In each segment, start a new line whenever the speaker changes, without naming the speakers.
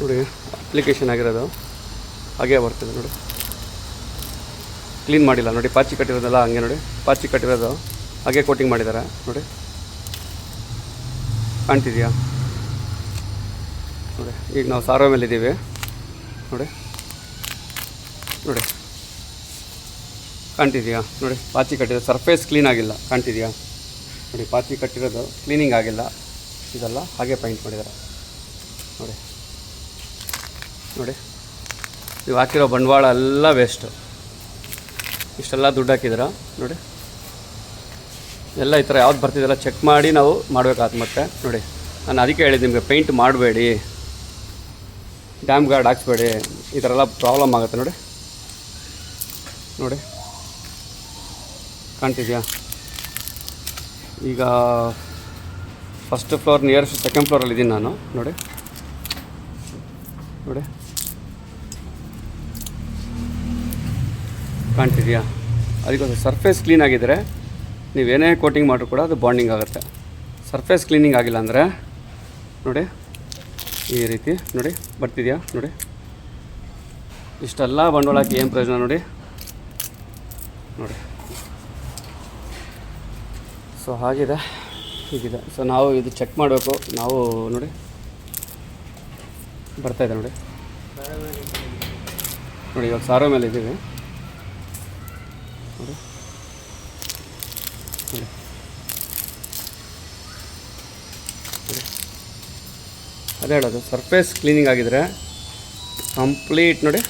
ನೋಡಿ ಅಪ್ಲಿಕೇಶನ್ ಆಗಿರೋದು. ಹಾಗೆ ಬರ್ತದೆ ನೋಡಿ. ಕ್ಲೀನ್ ಮಾಡಿಲ್ಲ ನೋಡಿ, ಪಾಚಿ ಕಟ್ಟಿರೋದಲ್ಲ ಹಂಗೆ ನೋಡಿ. ಪಾಚಿ ಕಟ್ಟಿರೋದು. ಹಾಗೆ ಕೋಟಿಂಗ್ ಮಾಡಿದ್ದಾರೆ ನೋಡಿ. ಕಾಣ್ತಿದೆಯಾ? ನೋಡಿ, ಈಗ ನಾವು ಸಾರೋ ಮೇಲೆ ಇದ್ದೀವಿ ನೋಡಿ. ನೋಡಿ. ಕಾಣ್ತಿದೆಯಾ? ನೋಡಿ, ಪಾಚಿ ಕಟ್ಟಿರೋ ಸರ್ಫೇಸ್ ಕ್ಲೀನ್ ಆಗಿಲ್ಲ. ಕಾಣ್ತಿದೆಯಾ? ನೋಡಿ, ಪಾಚಿ ಕಟ್ಟಿರೋದು ಕ್ಲೀನಿಂಗ್ ಆಗಿಲ್ಲ. ಇದೆಲ್ಲ ಹಾಗೆ ಪೈಂಟ್ ಮಾಡಿದ್ದಾರೆ. ನೋಡಿ. ನೋಡಿ. ನೀವು ಹಾಕಿರೋ ಬಂಡವಾಳ ಎಲ್ಲ ವೇಸ್ಟು ಇಷ್ಟೆಲ್ಲ ದುಡ್ಡು ಹಾಕಿದ್ರ ನೋಡಿ. ಎಲ್ಲ ಈ ಥರ ಯಾವ್ದು ಬರ್ತಿದ್ದೆಲ್ಲ ಚೆಕ್ ಮಾಡಿ ನಾವು ಮಾಡಬೇಕಾದ ಮತ್ತೆ. ನೋಡಿ. ನಾನು ಅದಕ್ಕೆ ಹೇಳಿದ್ದು ನಿಮಗೆ ಪೇಂಟ್ ಮಾಡಬೇಡಿ. ಡ್ಯಾಮ್ ಗಾರ್ಡ್ ಹಾಕ್ಸ್ಬೇಡಿ. ಈ ಥರ ಎಲ್ಲ ಪ್ರಾಬ್ಲಮ್ ಆಗುತ್ತೆ ನೋಡಿ. ನೋಡಿ. ಕಾಣ್ತಿದ್ಯಾ? ಈಗ ಫಸ್ಟ್ ಫ್ಲೋರ್ ನಿಯರೆಸ್ಟ್ ಸೆಕೆಂಡ್ ಫ್ಲೋರಲ್ಲಿ ಇದ್ದೀನಿ ನಾನು. ನೋಡಿ. ನೋಡಿ ಕಾಣ್ತಿದೆಯಾ? ಅದಕ್ಕೊಂದು ಸರ್ಫೇಸ್ ಕ್ಲೀನ್ ಆಗಿದ್ದರೆ ನೀವೇನೇ ಕೋಟಿಂಗ್ ಮಾಡಿದ್ರು ಕೂಡ ಅದು ಬಾಂಡಿಂಗ್ ಆಗುತ್ತೆ. ಸರ್ಫೇಸ್ ಕ್ಲೀನಿಂಗ್ ಆಗಿಲ್ಲ ಅಂದರೆ, ನೋಡಿ, ಈ ರೀತಿ, ನೋಡಿ, ಬರ್ತಿದೆಯಾ, ನೋಡಿ. ಇಷ್ಟೆಲ್ಲ ಬಂಡವಾಳ ಹಾಕಿ ಏನು ಪ್ರಯೋಜನ ನೋಡಿ. ನೋಡಿ. ಸೊ ಹಾಗಿದೆ, ಹೀಗಿದೆ. ಸೊ ನಾವು ಇದು ಚೆಕ್ ಮಾಡಬೇಕು. ನಾವು, ನೋಡಿ. ಬರ್ತಾ ಇದೆ ನೋಡಿ. ನೋಡಿ, ಇವಾಗ ಸಾರೋ ಮೇಲೆ ಇದ್ದೀವಿ. ನೋಡಿ. ನೋಡಿ. ಅದೇ ಹೇಳೋದು ಸರ್ಫೇಸ್ ಕ್ಲೀನಿಂಗ್ ಆಗಿದ್ರೆ ಕಂಪ್ಲೀಟ್ ನೋಡಿ.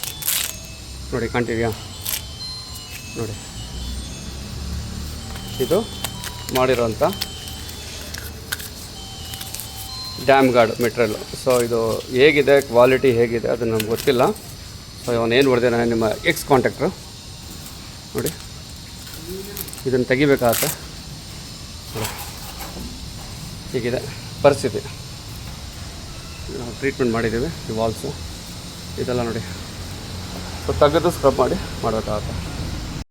ನೋಡಿ ಕಾಣ್ತಿದ್ಯಾ ನೋಡಿ. ಇದು ಮಾಡಿರೋಂಥ ಡ್ಯಾಮ್ ಗಾರ್ಡ್ ಮೆಟ್ರಿಯಲ್ ಸೊ ಇದು ಹೇಗಿದೆ, ಕ್ವಾಲಿಟಿ ಹೇಗಿದೆ ಅದು ನಮ್ಗೆ ಗೊತ್ತಿಲ್ಲ. ಸೊ ಅವನೇನು ಹೊಡೆದೆ ನಾನು ನಿಮ್ಮ ಎಕ್ಸ್ ಕಾಂಟ್ಯಾಕ್ಟ್ರು ನೋಡಿ. ಇದನ್ನು ತೆಗಿಬೇಕಾಗತ್ತೆ. ಹೀಗಿದೆ. ಪರಿಸ್ಥಿತಿ. ಟ್ರೀಟ್ಮೆಂಟ್ ಮಾಡಿದ್ದೀವಿ, ಈ ವಾಲ್ಸು ಇದೆಲ್ಲ ನೋಡಿ. ಸೊ ತೆಗೆದು ಸ್ಕ್ರಬ್ ಮಾಡಿ ಮಾಡಬೇಕಾಗತ್ತೆ.